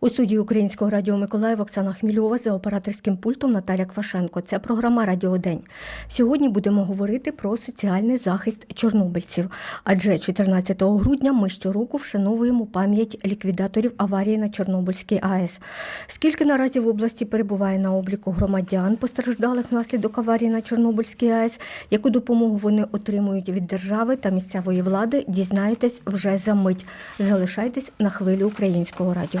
У студії Українського радіо Миколаїв Оксана Хмільова за операторським пультом Наталя Квашенко. Це програма Радіодень. Сьогодні будемо говорити про соціальний захист чорнобильців. Адже 14 грудня ми щороку вшановуємо пам'ять ліквідаторів аварії на Чорнобильській АЕС. Скільки наразі в області перебуває на обліку громадян, постраждалих внаслідок аварії на Чорнобильській АЕС, яку допомогу вони отримують від держави та місцевої влади, дізнаєтесь вже за мить. Залишайтесь на хвилі українського радіо.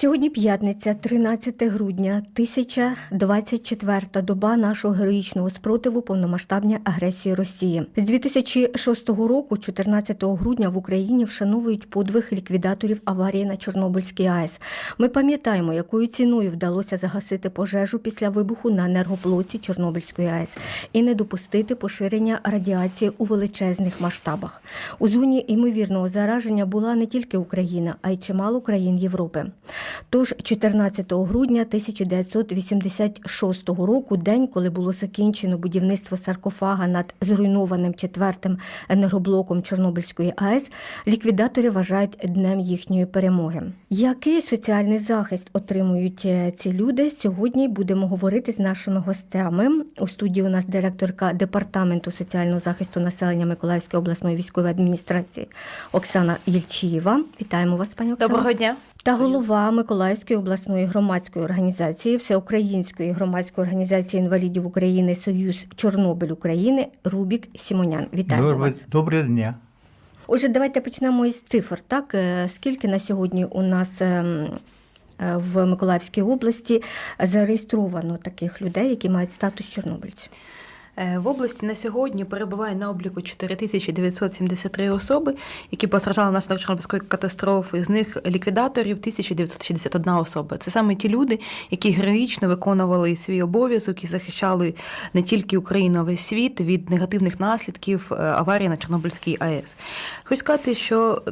Сьогодні п'ятниця, 13 грудня, 1024 доба нашого героїчного спротиву повномасштабній агресії Росії. З 2006 року, 14 грудня, в Україні вшановують подвиг ліквідаторів аварії на Чорнобильській АЕС. Ми пам'ятаємо, якою ціною вдалося загасити пожежу після вибуху на енергоблоці Чорнобильської АЕС і не допустити поширення радіації у величезних масштабах. У зоні ймовірного зараження була не тільки Україна, а й чимало країн Європи. Тож 14 грудня 1986 року, день, коли було закінчено будівництво саркофага над зруйнованим четвертим енергоблоком Чорнобильської АЕС, ліквідатори вважають днем їхньої перемоги. Який соціальний захист отримують е, ці люди? Сьогодні будемо говорити з нашими гостями. У студії у нас директорка департаменту соціального захисту населення Миколаївської обласної військової адміністрації Оксана Єльчієва. Вітаємо вас, пані Оксана. Доброго дня. Та голова Миколаївської обласної громадської організації, Всеукраїнської громадської організації інвалідів України Союз Чорнобиль України Рубік Сімонян. Доброго, вас. доброго дня. Отже, давайте почнемо із цифр. Так, Е, скільки на сьогодні у нас ем, е, в Миколаївській області зареєстровано таких людей, які мають статус чорнобильців? Е, В області на сьогодні перебуває на обліку 4973 особи, які постраждали внаслідок Чорнобильської катастрофи. З них ліквідаторів 1961 особа. Це саме ті люди, які героїчно виконували свій обов'язок і захищали не тільки Україну, а весь світ від негативних наслідків е, аварії на Чорнобильській АЕС. Хочу сказати, що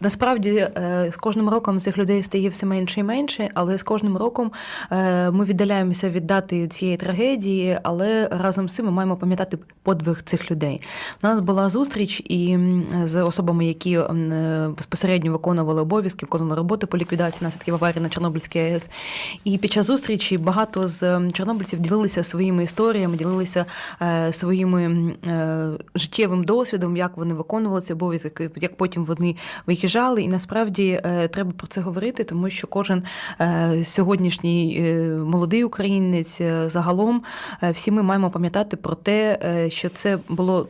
Насправді е, з кожним роком цих людей стає все менше і менше, але з кожним роком е, ми віддаляємося від дати цієї трагедії, але разом з цим ми маємо пам'ятати подвиг цих людей. У нас була зустріч і з особами, які е, безпосередньо виконували обов'язки, виконували роботи по ліквідації наслідків аварії на Чорнобильській АЕС. І під час зустрічі багато з чорнобильців ділилися своїми історіями, ділилися своїми життєвим досвідом, як вони виконували ці обов'язки, як потім вони виїжджали, і насправді е, треба про це говорити, тому що кожен е, сьогоднішній е, молодий українець загалом всі ми маємо пам'ятати про те, що це було.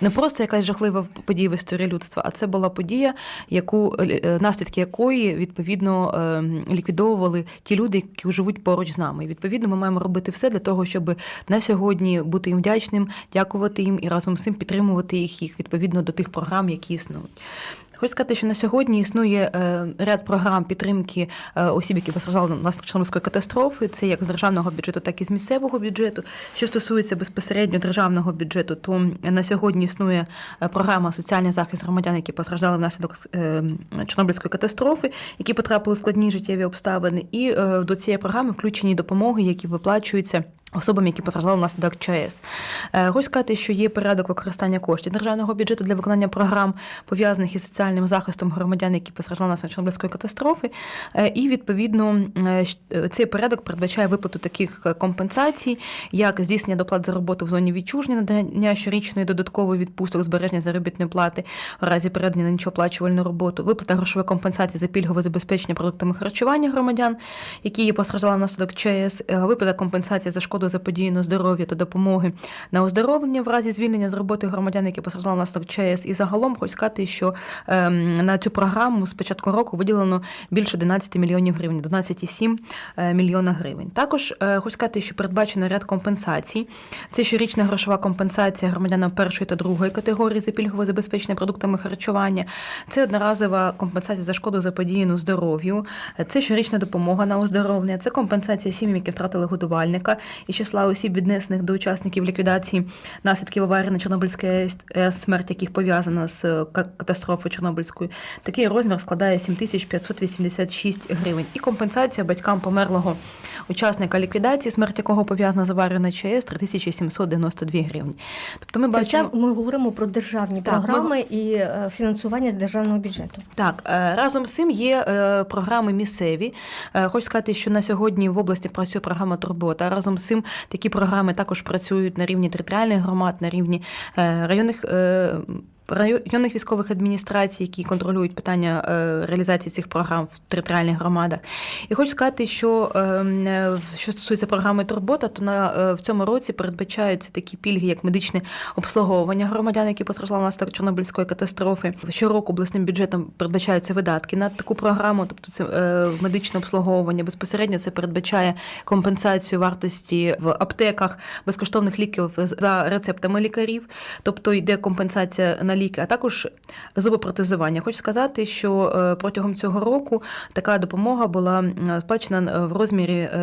Не просто якась жахлива подія в історії людства, а це була подія, яку е, наслідки якої відповідно е, ліквідовували ті люди, які живуть поруч з нами. І відповідно ми маємо робити все для того, щоб на сьогодні бути їм вдячним, дякувати їм і разом з цим підтримувати їх, їх відповідно до тих програм, які існують. Хочу сказати, що на сьогодні існує е, ряд програм підтримки е, осіб, які постраждали внаслідок Чорнобильської катастрофи. Це як з державного бюджету, так і з місцевого бюджету. Що стосується безпосередньо державного бюджету, то на сьогодні існує е, програма соціальний захист громадян, які постраждали внаслідок Чорнобильської катастрофи, які потрапили в складні життєві обставини. І до цієї програми включені допомоги, які виплачуються. Особам, які постраждали внаслідок ЧАЕС. Е, Хочу сказати, що є порядок використання коштів державного бюджету для виконання програм, пов'язаних із соціальним захистом громадян, які постраждали внаслідок Чорнобильської катастрофи. Е, І відповідно е, цей порядок передбачає виплату таких компенсацій, як здійснення доплат за роботу в зоні відчуження, надання щорічної додаткової відпусток, збереження заробітної плати в разі передання на нічооплачувальну роботу, виплата грошової компенсації за пільгове забезпечення продуктами харчування громадян, які постраждали внаслідок ЧАЕС, виплата компенсації за шкоду заподіяну здоров'ю та допомоги на оздоровлення в разі звільнення з роботи громадян, які постраждали внаслідок ЧАЕС. І загалом хочу сказати, що ем, на цю програму з початку року виділено більше 11 мільйонів гривень, 12,7 е, мільйона гривень. Також е, хочу сказати, що передбачено ряд компенсацій. Це щорічна грошова компенсація громадянам першої та другої категорії за пільгове забезпечення продуктами харчування. Це одноразова компенсація за шкоду заподіяну здоров'ю. Це щорічна допомога на оздоровлення. Це компенсація сім'ям, які втратили годувальника із числа осіб, віднесених до учасників ліквідації наслідків аварії на Чорнобильській АЕС, смерть яких пов'язана з е, катастрофою Чорнобильською, такий розмір складає 7586 гривень. І компенсація батькам померлого учасника ліквідації, смерть якого пов'язана з аварією на ЧАЕС 3792 гривні. Тобто ми бачимо. ми говоримо про державні Так, ми- програми і е, фінансування з державного бюджету. Так, е, разом з цим є програми місцеві. Хочу сказати, що на сьогодні в області працює програма Турбота. Разом з цим такі програми також працюють на рівні територіальних громад, на рівні е, районних. Районних військових адміністрацій, які контролюють питання е, реалізації цих програм в територіальних громадах, і хочу сказати, що е, е, що стосується програми Турбота, то на е, в цьому році передбачаються такі пільги, як медичне обслуговування громадян, які постраждали внаслідок Чорнобильської катастрофи. Щороку обласним бюджетом передбачаються видатки на таку програму, тобто це медичне обслуговування. Безпосередньо це передбачає компенсацію вартості в аптеках безкоштовних ліків за рецептами лікарів, тобто йде компенсація на ліки, а також зубопротезування. Хочу сказати, що е, протягом цього року така допомога була сплачена е, в розмірі е,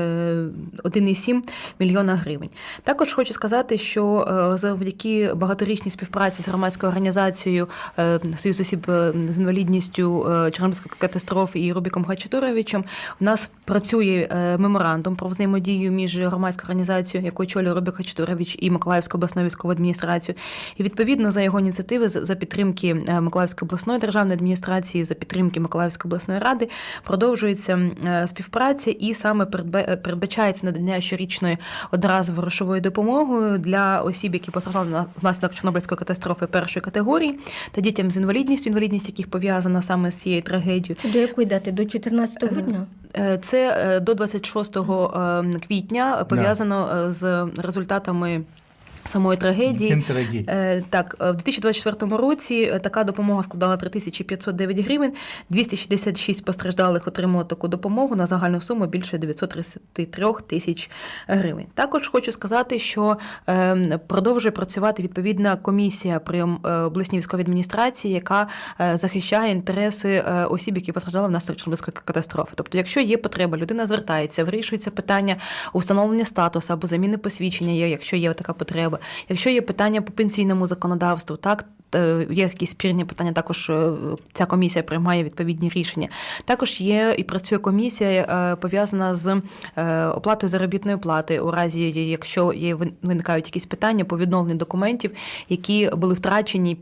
1,7 мільйона гривень. Також хочу сказати, що е, завдяки багаторічній співпраці з громадською організацією е, Союз осіб е, з інвалідністю е, Чорнобильської катастрофи і Рубіком Хачатуровичем у нас працює е, меморандум про взаємодію між громадською організацією, яку очолює Рубік Хачатурович і Миколаївською обласною військовою адміністрацією. І відповідно за його ініціативи, за підтримки е, Миколаївської обласної державної адміністрації, за підтримки Миколаївської обласної ради продовжується е, співпраця і саме передбачається надання щорічної одноразової грошової допомоги для осіб, які постраждали на- внаслідок Чорнобильської катастрофи першої категорії, та дітям з інвалідністю, інвалідність яких пов'язана саме з цією трагедією. Це до якої дати? До 14 грудня? Е, Це е, до 26 е, квітня пов'язано е, з результатами. Самої трагедії. Е, Так, е, в 2024 році е, така допомога складала 3509 гривень. 266 постраждалих отримали таку допомогу на загальну суму більше 933 тисяч гривень. Також хочу сказати, що е, продовжує працювати відповідна комісія при е, обласній військовій адміністрації, яка е, захищає інтереси е, осіб, які постраждали внаслідок Чорнобильської катастрофи. Тобто, якщо є потреба, людина звертається, вирішується питання установлення статусу або заміни посвідчення, якщо є така потреба. Якщо є питання по пенсійному законодавству, так. Е, Є якісь спірні питання, також е, ця комісія приймає відповідні рішення. Також є і працює комісія е, пов'язана з оплатою заробітної плати у разі, якщо є виникають якісь питання по відновленню документів, які були втрачені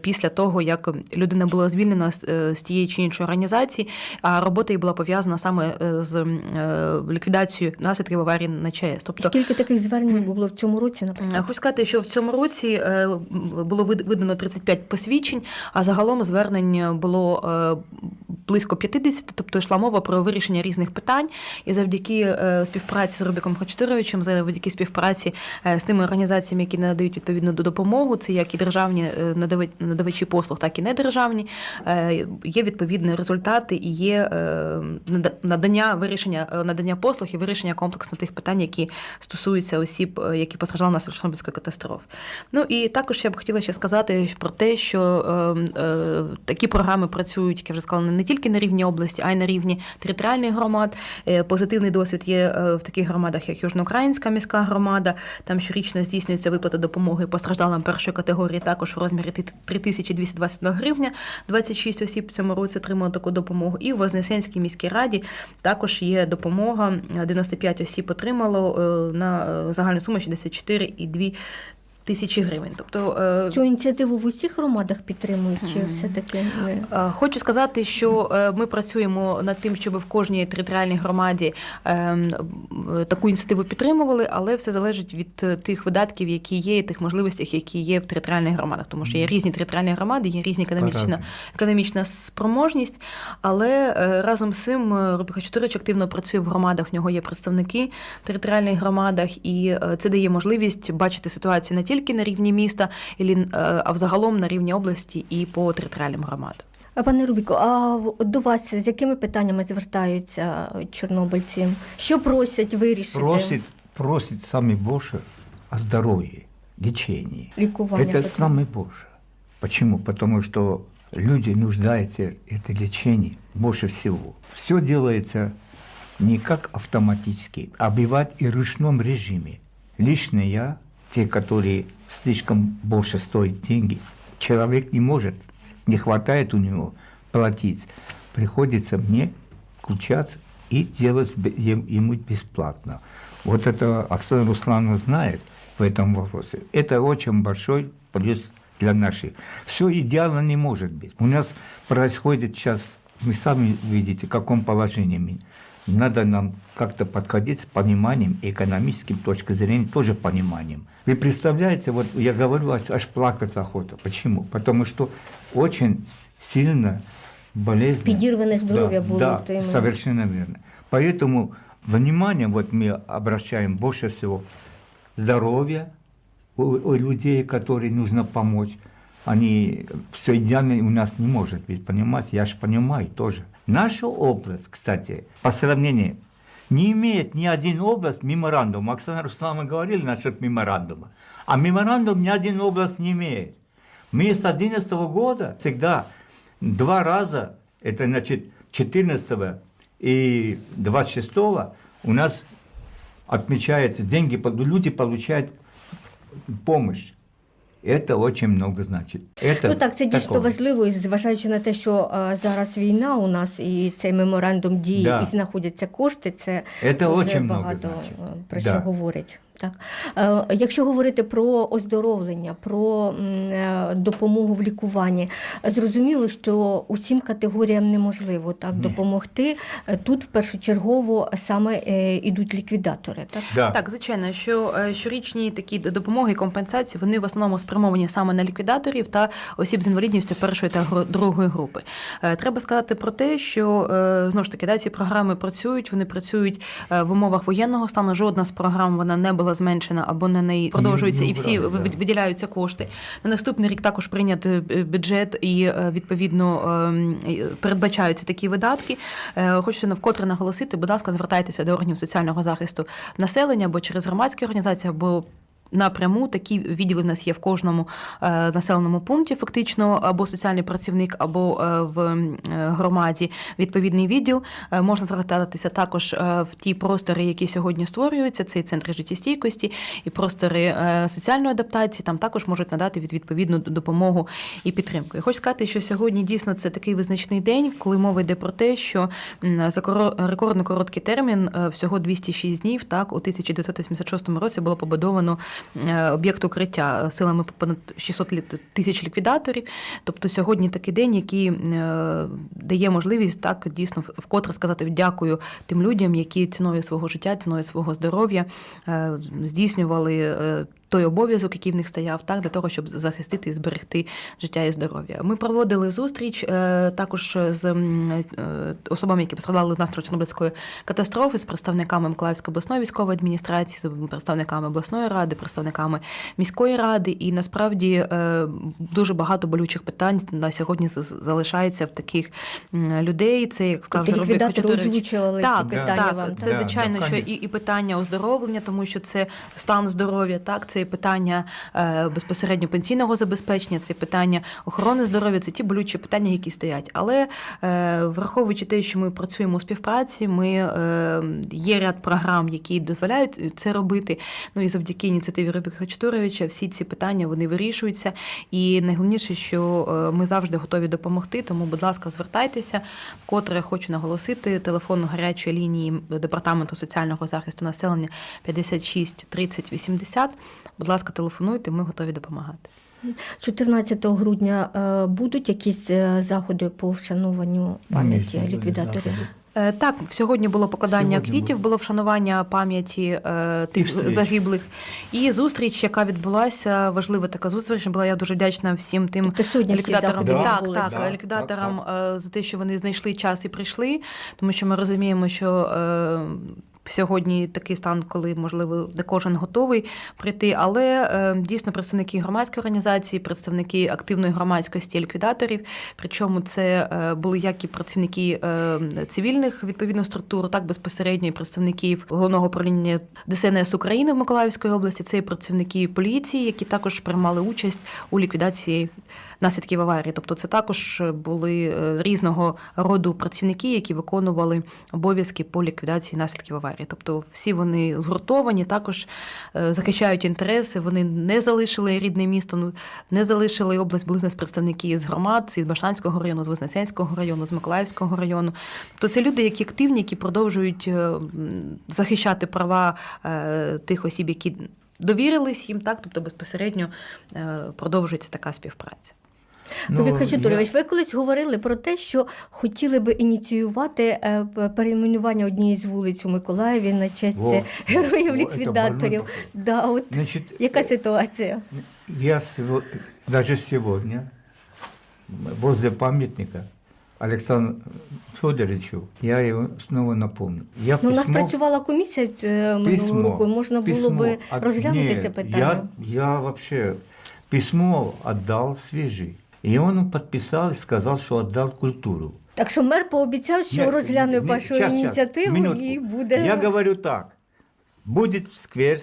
після того, як людина була звільнена з тієї чи іншої організації, а робота її була пов'язана саме з ліквідацією наслідків аварії на ЧАЕС. Тобто Скільки таких звернень було в цьому році, наприклад? Хочу сказати, що в цьому році було вид- видано 35 посвідчень, а загалом звернень було е, близько 50, тобто йшла мова про вирішення різних питань. І завдяки е, співпраці з Рубіком Хачатуровичем, завдяки співпраці е, з тими організаціями, які надають відповідну допомогу, це як і державні е, надавачі послуг, так і недержавні, е, є відповідні результати і є е, надання вирішення е, надання послуг і вирішення комплексно тих питань, які стосуються осіб, е, які постраждали на Чорнобильської катастрофи. Ну і також я б хотіла ще сказати про те, що е, е, такі програми працюють, як я вже сказала, не тільки на рівні області, а й на рівні територіальних громад. Е, Позитивний досвід є е, в таких громадах, як Южноукраїнська міська громада. Там щорічно здійснюється виплата допомоги постраждалим першої категорії, також у розмірі 3222 гривня. 26 осіб в цьому році отримали таку допомогу. І в Вознесенській міській раді також є допомога. 95 осіб отримало е, на е, загальну суму 64,2 тисячі гривень. Тобто е, Цю ініціативу в усіх громадах підтримують, чи все-таки? Е, Хочу сказати, що е, ми працюємо над тим, щоб в кожній територіальній громаді таку ініціативу підтримували, але все залежить від тих видатків, які є, і тих можливостей, які є в територіальних громадах, тому що є різні територіальні громади, є різні економічна, економічна спроможність. Але разом з цим Рубіка Чотирич активно працює в громадах. В нього є представники в територіальних громадах, і це дає можливість бачити ситуацію не тільки на рівні міста, ілі, е, а взагалом на рівні області і по територіальним громадам. А пане Рубіко, а в- до вас з якими питаннями звертаються чорнобильці? Що просять вирішити Просит, просит самый больше о здоровье, лечении. лікування? Это питань? самый больше. Почему? Потому что люди нуждаются в это лечении больше всего. Все делается не как автоматически, а бывает и в ручном режиме. Лично я, те, которые слишком больше стоят деньги, человек не может, не хватает у него платить. Приходится мне включаться и делать ему бесплатно. Вот это Оксана Руслановна знает в этом вопросе. Это очень большой плюс для наших. Все идеально не может быть. У нас происходит сейчас, вы сами видите, в каком положении мы. Надо нам как-то подходить с пониманием, экономическим точки зрения тоже пониманием. Вы представляете, вот я говорю, аж, плакать охота. Почему? Потому что очень сильно болезнь. Підірване здоров'я було Да, тим. совершенно верно. Поэтому внимание вот мы обращаем больше всего здоровья у, у людей, которые нужно помочь. Они все идеально у нас не может быть, понимаете? Я же понимаю тоже. Наша область, кстати, по сравнению, не имеет ни один область меморандума. Оксана Руслановна говорила насчет меморандума. А меморандум ни один область не имеет. Мы с 2011 года всегда два раза, это значит 14 и 26 у нас отмечается, деньги, люди получают помощь. Это очень много значит. Это Ну так, це дійсно такое. важливо, і зважаючи на те, що а, зараз війна у нас і цей меморандум діє, Да. і знаходяться кошти, це Это дуже очень много багато значит. е, про Да. що говорить. Так. Е, Якщо говорити про оздоровлення, про е, допомогу в лікуванні, зрозуміло, що усім категоріям неможливо так Ні. допомогти. Е, Тут першочергово саме ідуть ліквідатори. Так? Да. Так, звичайно, що щорічні такі допомоги і компенсації вони в основному спрямовані саме на ліквідаторів та осіб з інвалідністю першої та другої групи. Треба сказати про те, що знову ж таки да, ці програми працюють. Вони працюють в умовах воєнного стану. Жодна з програм вона не була зменшена або на неї продовжується, і всі брали, да. виділяються кошти. На наступний рік також прийнят е, бюджет і е, відповідно ем, передбачаються такі видатки. Е, Хочу навкотре наголосити, будь ласка, звертайтеся до органів соціального захисту населення або через громадські організації, або Напряму такі відділи в нас є в кожному е, населеному пункті, фактично, або соціальний працівник, або е, в е, громаді відповідний відділ. Можна звертатися також в ті простори, які сьогодні створюються. Це і центри життєстійкості, і простори соціальної адаптації. Там також можуть надати від відповідну допомогу і підтримку. І хочу сказати, що сьогодні дійсно це такий визначний день, коли мова йде про те, що за рекордно короткий термін, всього 206 днів, так у 1986 році було побудовано об'єкт укриття силами понад 600 тисяч ліквідаторів. Тобто сьогодні такий день, який е, дає можливість так дійсно вкотре сказати дякую тим людям, які ціною свого життя, ціною свого здоров'я е, здійснювали. Той обов'язок, який в них стояв, так для того, щоб захистити і зберегти життя і здоров'я. Ми проводили зустріч е, також з е, особами, які постраждали внаслідок Чорнобильської катастрофи, з представниками Миколаївської обласної військової адміністрації, з представниками обласної ради, представниками міської ради. І насправді е, дуже багато болючих питань на сьогодні залишається в таких людей. Це як сказав Тобто Хачатурович. озвучували Так, ці питання так, вам. це звичайно, що і, і питання оздоровлення, тому що це стан здоров'я, так, це і питання е, безпосередньо пенсійного забезпечення, це питання охорони здоров'я, це ті болючі питання, які стоять. Але е, враховуючи те, що ми працюємо у співпраці, ми е, є ряд програм, які дозволяють це робити. Ну і завдяки ініціативі Рубіка Хачатуровича всі ці питання вони вирішуються. І найголовніше, що ми завжди готові допомогти. Тому, будь ласка, звертайтеся. Вкотре хочу наголосити телефон гарячої лінії департаменту соціального захисту населення 56 30 80. Будь ласка, телефонуйте, ми готові допомагати. 14 грудня е, будуть якісь е, заходи по вшануванню пам'яті ліквідаторів. Е, Так, сьогодні було покладання Сьогодні квітів, було. було вшанування пам'яті е, тих встріч. загиблих. І зустріч, яка відбулася, важлива така зустріч. Була я дуже вдячна всім тим Тобто сьогодні ліквідаторам. Да. Так, так, Да, ліквідаторам так, е, за те, що вони знайшли час і прийшли, тому що ми розуміємо, що. е, Сьогодні такий стан, коли можливо не кожен готовий прийти, але е, дійсно представники громадської організації, представники активної громадськості ліквідаторів. Причому це е, були як і працівники е, цивільних відповідно структур, так безпосередньо і представників головного управління ДСНС України в Миколаївській області. Це і працівники поліції, які також приймали участь у ліквідації наслідків аварії. Тобто, це також були різного роду працівники, які виконували обов'язки по ліквідації наслідків аварії. Сфері. Тобто всі вони згуртовані, також е, захищають інтереси. Вони не залишили рідне місто, ну не залишили область, були в нас представники з громад, з Баштанського району, з Вознесенського району, з Миколаївського району. Тобто це люди, які активні, які продовжують е, захищати права е, тих осіб, які довірились їм, так тобто безпосередньо продовжується така співпраця. Ну, Рубік я- ви колись говорили про те, що хотіли би ініціювати е, перейменування однієї з вулиць у Миколаєві на честь Во, во, героїв-ліквідаторів. Да, от Значит, яка э, ситуація? Я даже сегодня возле памятника Александру Федоровичу, я его снова напомню. Я Ну, у нас працювала комісія е, минулого року, можна було би розглянути Нет, це питання. Я, я вообще письмо отдал свежий. И он подписал и сказал, что отдал культуру. Так що мер пообіцяв, що Нет, розгляне не- вашу щас, щас, ініціативу минутку. і буде. Я говорю так. Будет сквер,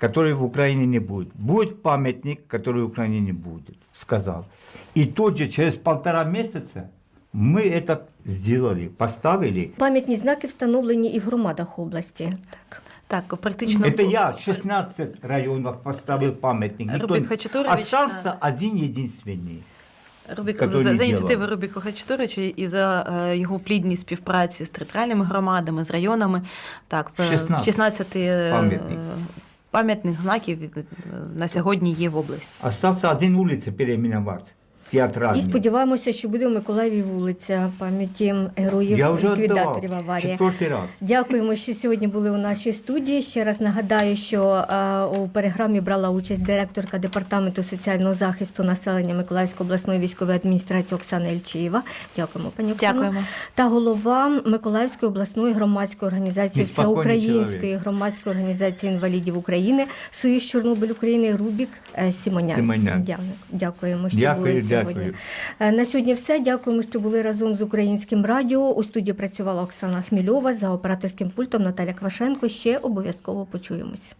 который в Украине не будет. Будет памятник, который в Украине не будет, сказал. И тут же через полтора месяца мы это сделали, поставили. Пам'ятні знаки встановлені і в громадах області. Так, Так, практично. Это я 16 районов поставил памятник. Рубик Хачатурович. Остался один единственный. Рубік за, за ініціативи Рубіку Хачатурича і за е, його плідні співпраці з територіальними громадами, з районами. Так, 16, 16 е, пам'ятних знаків е, на сьогодні є в області. Остався один вулиця переименувати. 5 І сподіваємося, що буде у Миколаєві вулиця пам'яті героїв Я вже ліквідаторів віддавав. аварії. Четвертий раз. Дякуємо, що сьогодні були у нашій студії. Ще раз нагадаю, що е, у переграмі брала участь директорка департаменту соціального захисту населення Миколаївської обласної військової адміністрації Оксана Ільчиєва. Дякуємо, пані Оксано. Дякуємо. Та голова Миколаївської обласної громадської організації Неспокійний Всеукраїнської чоловік. громадської організації інвалідів України, Союз Чорнобиль України Рубік е, Сімонян. Дякуємо, що були Дякую, сьогодні. Е, На сьогодні все. Дякуємо, що були разом з українським радіо. У студії працювала Оксана Хмільова за операторським пультом Наталя Квашенко. Ще обов'язково почуємось.